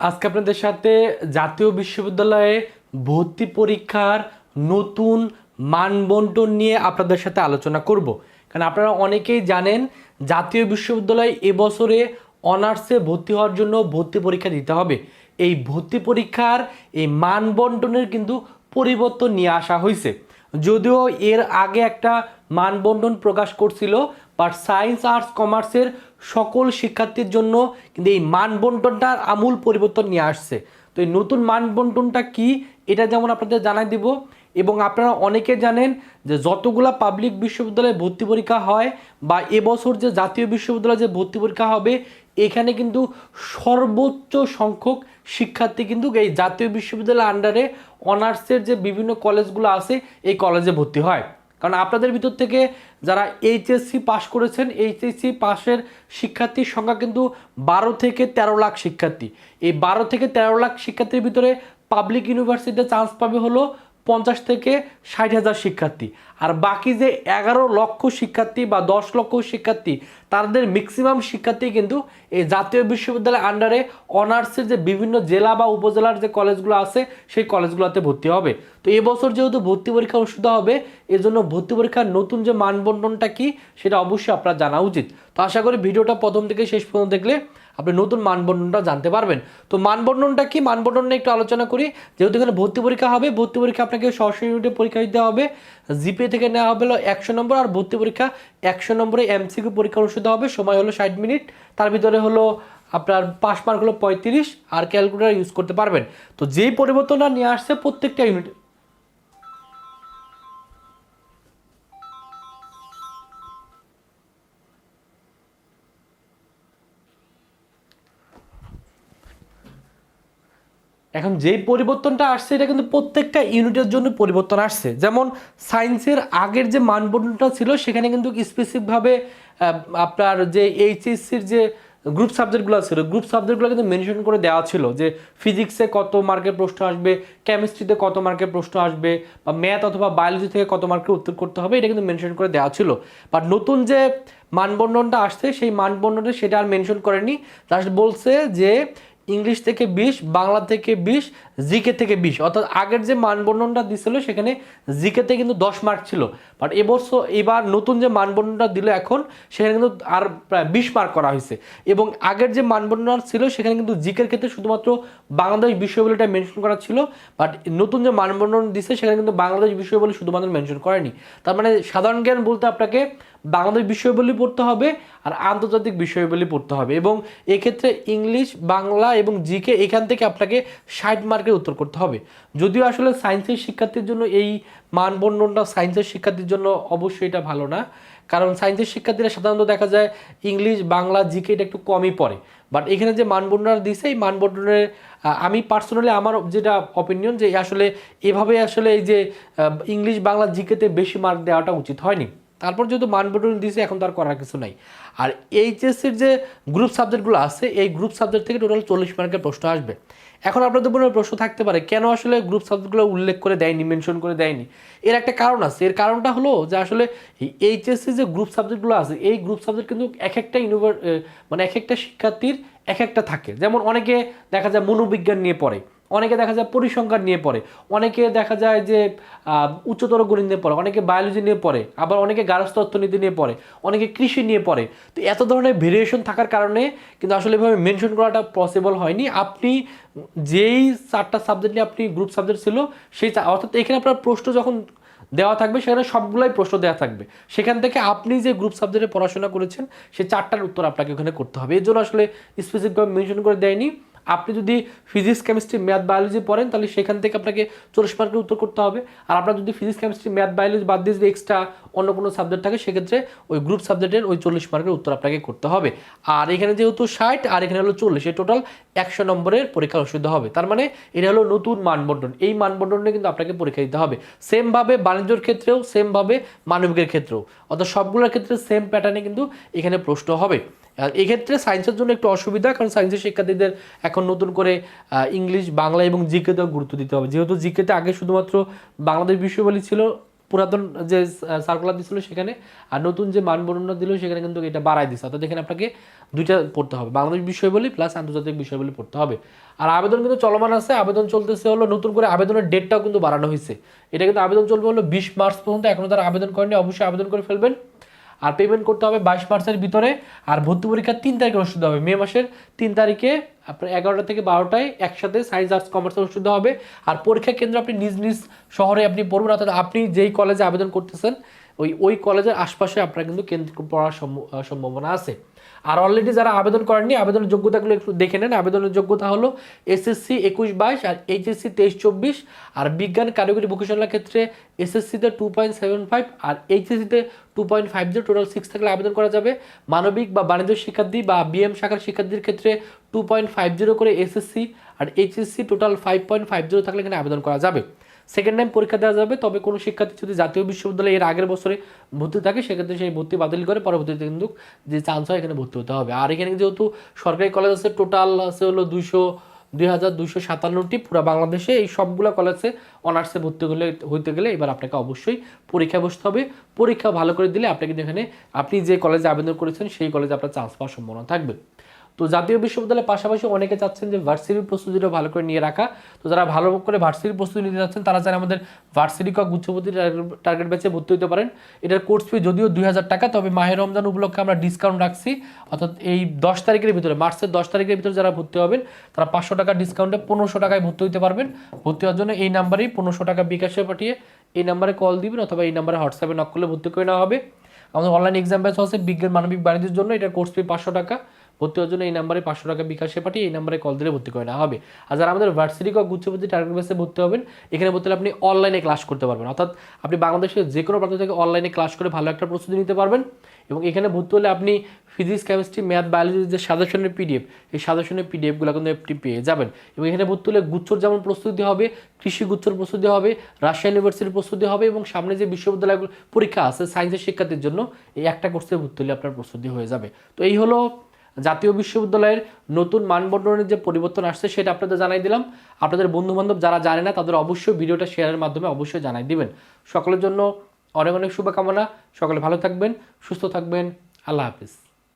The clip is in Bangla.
আজকে আপনাদের সাথে জাতীয় বিশ্ববিদ্যালয়ে ভর্তি পরীক্ষার নতুন মানবন্টন নিয়ে আপনাদের সাথে আলোচনা করব। কারণ আপনারা অনেকেই জানেন, জাতীয় বিশ্ববিদ্যালয়ে এবছরে অনার্সে ভর্তি হওয়ার জন্য ভর্তি পরীক্ষা দিতে হবে। এই ভর্তি পরীক্ষার এই মানবন্টনের কিন্তু পরিবর্তন নিয়ে আসা হয়েছে। যদিও এর আগে একটা মানবন্টন প্রকাশ করছিল বাট সায়েন্স আর্টস কমার্সের সকল শিক্ষার্থীর জন্য কিন্তু এই মানবন্টনটার আমূল পরিবর্তন নিয়ে আসছে। তো এই নতুন মানবন্টনটা কি, এটা যেমন আপনাদের জানাই দিব। এবং আপনারা অনেকে জানেন যে যতগুলা পাবলিক বিশ্ববিদ্যালয়ে ভর্তি পরীক্ষা হয় বা এবছর যে জাতীয় বিশ্ববিদ্যালয়ে যে ভর্তি পরীক্ষা হবে, এখানে কিন্তু সর্বোচ্চ সংখ্যক শিক্ষার্থী কিন্তু এই জাতীয় বিশ্ববিদ্যালয়ের আন্ডারে অনার্সের যে বিভিন্ন কলেজগুলো আছে, এই কলেজে ভর্তি হয়। কারণ আপনাদের ভিতর থেকে যারা এইচএসসি পাশ করেছেন, এইচএসসি পাশের শিক্ষার্থীর সংখ্যা কিন্তু বারো থেকে তেরো লাখ শিক্ষার্থী। এই বারো থেকে তেরো লাখ শিক্ষার্থীর ভিতরে পাবলিক ইউনিভার্সিটিতে চান্স পাবে হলো পঞ্চাশ থেকে ষাট হাজার শিক্ষার্থী। আর বাকি যে এগারো লক্ষ শিক্ষার্থী বা দশ লক্ষ শিক্ষার্থী, তাদের ম্যাক্সিমাম শিক্ষার্থী কিন্তু এই জাতীয় বিশ্ববিদ্যালয়ের আন্ডারে অনার্সের যে বিভিন্ন জেলা বা উপজেলার যে কলেজগুলো আছে, সেই কলেজগুলোতে ভর্তি হবে। তো এবছর যেহেতু ভর্তি পরীক্ষা অনুষ্ঠিত হবে এজন্য ভর্তি পরীক্ষার নতুন যে মানবন্টনটা কি, সেটা অবশ্যই আপনার জানা উচিত। তো আশা করি ভিডিওটা প্রথম থেকে শেষ পর্যন্ত দেখলে আপনি নতুন মানবন্টনটা জানতে পারবেন। তো মানবন্টনটা কি মানবন্টন নিয়ে একটু আলোচনা করি। যেহেতু এখানে ভর্তি পরীক্ষা হবে, ভর্তি পরীক্ষা আপনাকে সরাসরি ইউনিটে পরীক্ষা দিতে হবে। জিপে থেকে নেওয়া হবে একশো নম্বর আর ভর্তি পরীক্ষা একশো নম্বরে এমসিকিউ পরীক্ষা অনুষ্ঠিত হবে, সময় হলো ষাট মিনিট। তার ভিতরে হলো আপনার পাস মার্ক হলো পঁয়ত্রিশ আর ক্যালকুলেটার ইউজ করতে পারবেন। তো যেই পরিবর্তনটা নিয়ে আসছে প্রত্যেকটা ইউনিট এখন যেই পরিবর্তনটা আসছে, এটা কিন্তু প্রত্যেকটা ইউনিটের জন্য পরিবর্তন আসছে। যেমন সায়েন্সের আগের যে মানবন্টনটা ছিল, সেখানে কিন্তু স্পেসিফিকভাবে আপনার যে এইচএসসির যে গ্রুপ সাবজেক্টগুলো ছিল গ্রুপ সাবজেক্টগুলো কিন্তু মেনশন করে দেওয়া ছিল যে ফিজিক্সে কত মার্কের প্রশ্ন আসবে কেমিস্ট্রিতে কত মার্কের প্রশ্ন আসবে, বা ম্যাথ অথবা বায়োলজি থেকে কত মার্কের উত্তর করতে হবে, এটা কিন্তু মেনশন করে দেওয়া ছিল। বাট নতুন যে মানবন্টনটা আসছে, সেই মানবন্টনে সেটা আর মেনশন করেনি। জাস্ট বলছে যে ইংলিশ থেকে বিশ, বাংলা থেকে বিশ, জিকে থেকে বিশ। অর্থাৎ আগের যে মানবর্ণনটা দিছিল, সেখানে জিকেতে কিন্তু দশ মার্ক ছিল। বাট এবছর এবার নতুন যে মানবর্ণনটা দিল এখন, সেখানে কিন্তু আর প্রায় বিশ মার্ক করা হয়েছে। এবং আগের যে মানবর্ণনা ছিল, সেখানে কিন্তু জিকের ক্ষেত্রে শুধুমাত্র বাংলাদেশ বিশ্ববিদ্যালয়টা মেনশন করা ছিল। বাট নতুন যে মানবর্ণন দিছে, সেখানে কিন্তু বাংলাদেশ বিশ্ববিদ্যালয় শুধুমাত্র মেনশন করেনি। তার মানে সাধারণ জ্ঞান বলতে আপনাকে বাংলাদেশ বিষয়বলি পড়তে হবে আর আন্তর্জাতিক বিষয়বলি পড়তে হবে। এবং এক্ষেত্রে ইংলিশ, বাংলা এবং জিকে এখান থেকে আপনাকে ষাট মার্কের উত্তর করতে হবে। যদিও আসলে সায়েন্সের শিক্ষার্থীর জন্য এই মানবন্ধনটা সায়েন্সের শিক্ষার্থীর জন্য অবশ্যই এটা ভালো না। কারণ সায়েন্সের শিক্ষার্থীরা সাধারণত দেখা যায় ইংলিশ, বাংলা, জিকে এটা একটু কমই পড়ে। বাট এখানে যে মানবন্টনটা দিছে এই মানবন্টনের আমি পার্সোনালি আমার যেটা অপিনিয়ন যে আসলে এভাবে আসলে এই যে ইংলিশ, বাংলা, জিকেতে বেশি মার্ক দেওয়াটা উচিত হয়নি। তারপর যেহেতু মানবন্টন দিয়েছে, এখন তার করার কিছু নাই। আর এইচএসসির যে গ্রুপ সাবজেক্টগুলো আছে, এই গ্রুপ সাবজেক্ট থেকে টোটাল চল্লিশ মার্কের প্রশ্ন আসবে। এখন আপনাদের মনে প্রশ্ন থাকতে পারে, কেন আসলে গ্রুপ সাবজেক্টগুলো উল্লেখ করে দেয়নি মেনশন করে দেয়নি? এর একটা কারণ আছে। এর কারণটা হলো যে আসলে এইচএসসি যে গ্রুপ সাবজেক্টগুলো আছে, এই গ্রুপ সাবজেক্ট কিন্তু এক একটা ইউনিভার মানে এক একটা শিক্ষার্থীর এক একটা থাকে। যেমন অনেকে দেখা যায় মনোবিজ্ঞান নিয়ে পড়ে। অনেকে দেখা যায় পরিসংখ্যান নিয়ে পড়ে, অনেকে দেখা যায় যে উচ্চতর গণিত নিয়ে পড়ে, অনেকে বায়োলজি নিয়ে পড়ে, আবার অনেকে গার্হস্থ অর্থনীতি নিয়ে পড়ে, অনেকে কৃষি নিয়ে পড়ে। তো এত ধরনের ভেরিয়েশন থাকার কারণে কিন্তু আসলে এভাবে মেনশন করাটা পসিবল হয়নি। আপনি যেই চারটা সাবজেক্ট নিয়ে আপনি গ্রুপ সাবজেক্ট ছিল, সেই অর্থাৎ এখানে আপনার প্রশ্ন যখন দেওয়া থাকবে, সেখানে সবগুলোই প্রশ্ন দেওয়া থাকবে। সেখান থেকে আপনি যে গ্রুপ সাবজেক্টে পড়াশোনা করেছেন সেই চারটার উত্তর আপনাকে ওখানে করতে হবে। এর জন্য আসলে স্পেসিফিকভাবে মেনশন করে দেয়নি। আপনি যদি ফিজিক্স কেমিস্ট্রি ম্যাথ বায়োলজি পড়েন, তাহলে সেখান থেকে আপনাকে চল্লিশ মার্কের উত্তর করতে হবে। আর আপনার যদি ফিজিক্স কেমিস্ট্রি ম্যাথ বায়োলজি বাদ দিয়ে যদি এক্সট্রা অন্য কোনো সাবজেক্ট থাকে, সেক্ষেত্রে ওই গ্রুপ সাবজেক্টের ওই চল্লিশ মার্কের উত্তর আপনাকে করতে হবে। আর এখানে যেহেতু ষাট, আর এখানে হলো চল্লিশ, এই টোটাল একশো নম্বরের পরীক্ষা অসুবিধা হবে। তার মানে এটা হলো নতুন মানবন্টন। এই মানবন্টনে কিন্তু আপনাকে পরীক্ষা দিতে হবে। সেমভাবে বাণিজ্যর ক্ষেত্রেও, সেমভাবে মানবিকের ক্ষেত্রেও। অর্থাৎ সবগুলোর ক্ষেত্রে সেম প্যাটার্নে কিন্তু এখানে প্রশ্ন হবে। আর এক্ষেত্রে সায়েন্সের জন্য একটু অসুবিধা, কারণ সায়েন্সের শিক্ষার্থীদের এখন নতুন করে ইংলিশ বাংলা এবং জিকেতেও গুরুত্ব দিতে হবে। যেহেতু জিকেতে আগে শুধুমাত্র বাংলাদেশ বিশ্ববিদ্যালয় ছিল, পুরাতন যে সার্কুলার দিছিল সেখানে, আর নতুন যে মান দিল সেখানে কিন্তু এটা বাড়াই দিচ্ছে অর্থাৎ এখানে আপনাকে দুইটা পড়তে হবে, বাংলাদেশ বিষয় বলি প্লাস আন্তর্জাতিক বিষয় বলি পড়তে হবে। আর আবেদন কিন্তু চলমান আছে, আবেদন চলতেছে হলো নতুন করে আবেদনের ডেটটাও কিন্তু বাড়ানো হয়েছে। এটা কিন্তু আবেদন চলবে হলো বিশ মার্চ পর্যন্ত এখনও তারা আবেদন করেনি, অবশ্যই আবেদন করে ফেলবেন। আর পেমেন্ট করতে হবে বাইশ মার্চের ভিতরে, আর ভর্তি পরীক্ষা তিন তারিখে অনুষ্ঠিত হবে। মে মাসের তিন তারিখে আপনার এগারোটা থেকে বারোটায় একসাথে সায়েন্স আর্টস কমার্স অনুষ্ঠিত হবে। আর পরীক্ষা কেন্দ্র আপনি নিজ নিজ শহরে আপনি পড়বেন অর্থাৎ আপনি যেই কলেজে আবেদন করতেছেন ওই ওই কলেজের আশপাশে আপনার কিন্তু কেন্দ্র পড়ার সম্ভ- সম্ভাবনা আছে। আর অলরেডি যারা আবেদন করেননি, আবেদনের যোগ্যতাগুলো একটু দেখে নেন। আবেদনের যোগ্যতা হলো এসএসসি একুশ বাইশ আর এইচএসসি তেইশ চব্বিশ আর বিজ্ঞান, কারিগরি ভোকেশনাল ক্ষেত্রে এসএসসিতে টু পয়েন্ট সেভেন ফাইভ আর এইচএসসিতে two point five zero total six থাকলে আবেদন করা যাবে। মানবিক বা বাণিজ্য শিক্ষার্থী বা বিএম শাখার শিক্ষার্থীর ক্ষেত্রে টু পয়েন্ট ফাইভ জিরো করে এসএসসি আর HSC total five point five zero থাকলে এখানে আবেদন করা যাবে। সেকেন্ড টাইম পরীক্ষা দেওয়া যাবে, তবে কোনো শিক্ষার্থী যদি জাতীয় বিশ্ববিদ্যালয়ে এর আগের বছরে ভর্তি থাকে, সেক্ষেত্রে সেই ভর্তি বাতিল করে পরবর্তীতে কিন্তু যে চান্স হয় এখানে ভর্তি হতে হবে। আর এখানে যেহেতু সরকারি কলেজ আছে টোটাল আছে হলো দুইশো, দুই হাজার দুইশো সাতান্নটি পুরো বাংলাদেশে, এই সবগুলো কলেজে অনার্সে ভর্তি হলে, হইতে গেলে এবার আপনাকে অবশ্যই পরীক্ষা বসতে হবে। পরীক্ষা ভালো করে দিলে আপনি কিন্তু এখানে আপনি যে কলেজে আবেদন করেছেন, সেই কলেজে আপনার চান্স পাওয়ার সম্ভাবনা থাকবে। তো জাতীয় বিশ্ববিদ্যালয়ের পাশাপাশি অনেকে চাচ্ছেন যে ভার্সিটির প্রস্তুতিটা ভালো করে নিয়ে রাখা। তো যারা ভালো করে ভার্সিটির প্রস্তুতি নিতে যাচ্ছেন, তারা যারা আমাদের ভার্সিটি ক গুচ্ছপতি টার্গেট ব্যাচে ভর্তি হতে পারেন। এটার কোর্স ফি যদিও দুই হাজার টাকা, তবে মাহের রমজান উপলক্ষে আমরা ডিসকাউন্ট রাখছি। অর্থাৎ এই দশ তারিখের ভিতরে, মার্চের দশ তারিখের ভিতরে যারা ভর্তি হবেন, তারা পাঁচশো টাকা ডিসকাউন্টে পনেরোশো টাকায় ভর্তি হতে পারবেন। ভর্তি হওয়ার জন্য এই নাম্বারেই পনেরোশো টাকা বিকাশে পাঠিয়ে এই নাম্বারে কল দিবেন অথবা এই নাম্বারে হোয়াটসঅ্যাপে নক করলে ভর্তি করে নেওয়া হবে। আমাদের অনলাইন এক্সাম ব্যাচ আছে বিজ্ঞান, মানবিক, বাণিজ্যের জন্য এটা কোর্স ফি পাঁচশো টাকা। ভর্তি হওয়ার জন্য এই নাম্বারে পাঁচশো টাকা বিকাশে পাঠিয়ে এই নাম্বারে কল দিলে ভর্তি করে নেওয়া হবে। আর যারা আমাদের ভার্সিটি বা গুচ্ছপতি টার্গেট বেসে ভর্তি হবেন, এখানে ভর্তি আপনি অনলাইনে ক্লাস করতে পারবেন। অর্থাৎ আপনি বাংলাদেশের যে কোনো প্রান্ত থেকে অনলাইনে ক্লাস করে ভালো একটা প্রস্তুতি নিতে পারবেন এবং এখানে ভর্তি হলে আপনি ফিজিক্স কেমিস্ট্রি ম্যাথ বায়োলজির যে সাজেশনের পিডিএফ এই সাজেশনের পিডিএফগুলো কিন্তু আপনি পেয়ে যাবেন। এবং এখানে ভর্তি হলে গুচ্ছর যেমন প্রস্তুতি হবে, কৃষি গুচ্ছর প্রস্তুতি হবে রাজশাহী ইউনিভার্সিটির প্রস্তুতি হবে এবং সামনে যে বিশ্ববিদ্যালয়গুলো পরীক্ষা আছে সায়েন্সের শিক্ষার্থীর জন্য, এই একটা কোর্সে ভর্তি হলে আপনার প্রস্তুতি হয়ে যাবে। তো এই হলো জাতীয় বিশ্ববিদ্যালয়ের নতুন মানবন্ধনের যে পরিবর্তন আসছে সেটা আপনাদের জানাই দিলাম। আপনাদের বন্ধু বান্ধব যারা জানে না, তাদের অবশ্যই ভিডিওটা শেয়ারের মাধ্যমে অবশ্যই জানাই দিবেন। সকলের জন্য অনেক অনেক শুভকামনা। সকলে ভালো থাকবেন, সুস্থ থাকবেন। আল্লাহ হাফিজ।